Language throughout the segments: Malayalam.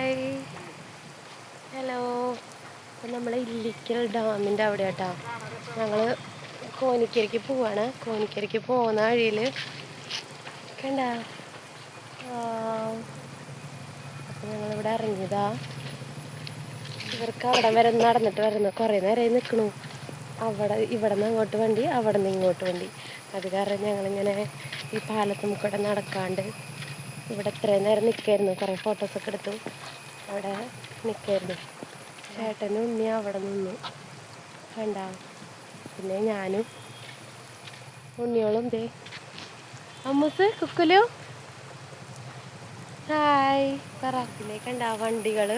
ഹായ്. ഹലോ. അപ്പം നമ്മൾ ഇല്ലിക്കൽ ഡാമിന്റെ അവിടെ കേട്ടോ ഞങ്ങൾ കോനിക്കരയ്ക്ക് പോവാണ്. കോനിക്കരയ്ക്ക് പോകുന്ന വഴിയിൽ കണ്ട? അപ്പം ഞങ്ങളിവിടെ ഇറങ്ങിയതാ. ഇവർക്ക് അവിടെ വരെ നടന്നിട്ട് വരുന്ന കുറേ നേരമായി നിൽക്കണു അവിടെ ഇവിടെ നിന്ന് അങ്ങോട്ട് വണ്ടി അവിടെ നിന്ന് ഇങ്ങോട്ട് വണ്ടി. അത് കാരണം ഞങ്ങളിങ്ങനെ ഈ പാലത്തും കൂടെ നടക്കാണ്ട് ഇവിടെ ഇത്രയും നേരം നിൽക്കായിരുന്നു. കുറേ ഫോട്ടോസൊക്കെ എടുത്തു. അവിടെ നിൽക്കായിരുന്നു. ചേട്ടനും ഉണ്ണി അവിടെ നിന്നു. കണ്ട? പിന്നെ ഞാനും ഉണ്ണിയോളും ദേ. അമ്മൂസ് കുക്കുലു. ഹായ് പറ. പിന്നെ വണ്ടികൾ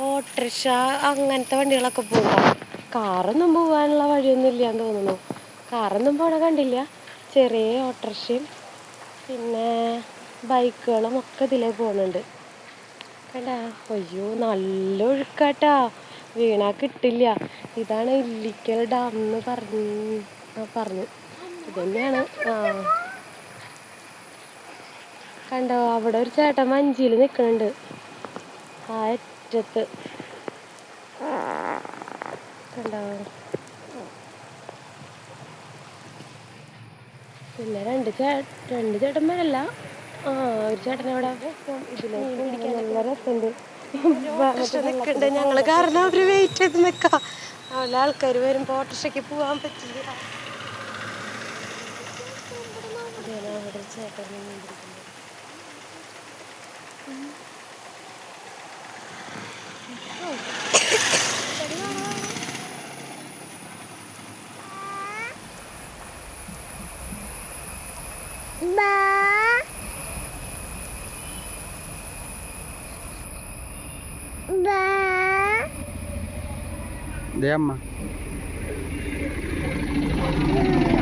ഓട്ടോറിക്ഷ അങ്ങനത്തെ വണ്ടികളൊക്കെ പോകാം കാറൊന്നും പോകാനുള്ള വഴിയൊന്നും ഇല്ല എന്ന് തോന്നുന്നു. കാറൊന്നും പോണ കണ്ടില്ല. ചെറിയ ഓട്ടോറിക്ഷയും. പിന്നെ ബൈക്കുകളും ഒക്കെ ഇതിലേ പോകുന്നുണ്ട്. കണ്ട? അയ്യോ നല്ല ഒഴുക്കാട്ടാ. വീണാ കിട്ടില്ല. ഇതാണ് ഇല്ലിക്കൽ ഡാം എന്ന് പറഞ്ഞു പറഞ്ഞു. ഇതന്നെയാണ്. ആ. കണ്ടോ? അവിടെ ഒരു ചേട്ടൻ വഞ്ചിയിൽ നിൽക്കുന്നുണ്ട്. ആ അറ്റത്ത്. കണ്ടോ? പിന്നെ രണ്ട് ചേ രണ്ട് ചേട്ടന്മാരല്ല. ആ ഒരു ചേട്ടൻ അവിടെ ഇതിലേക്ക് പിടിക്കാൻ നല്ല രസമുണ്ട്. നിൽക്കുന്നുണ്ട് ഞങ്ങൾ കാരണം അവർ വെയിറ്റ് ചെയ്ത് നിൽക്കാം അവിടെ ആൾക്കാർ വരുമ്പോൾ ഓട്ടോറിക്ഷയ്ക്ക് പോകാൻ പറ്റില്ല. അവിടെ ചേട്ടൻ Ba. De ama. Ba.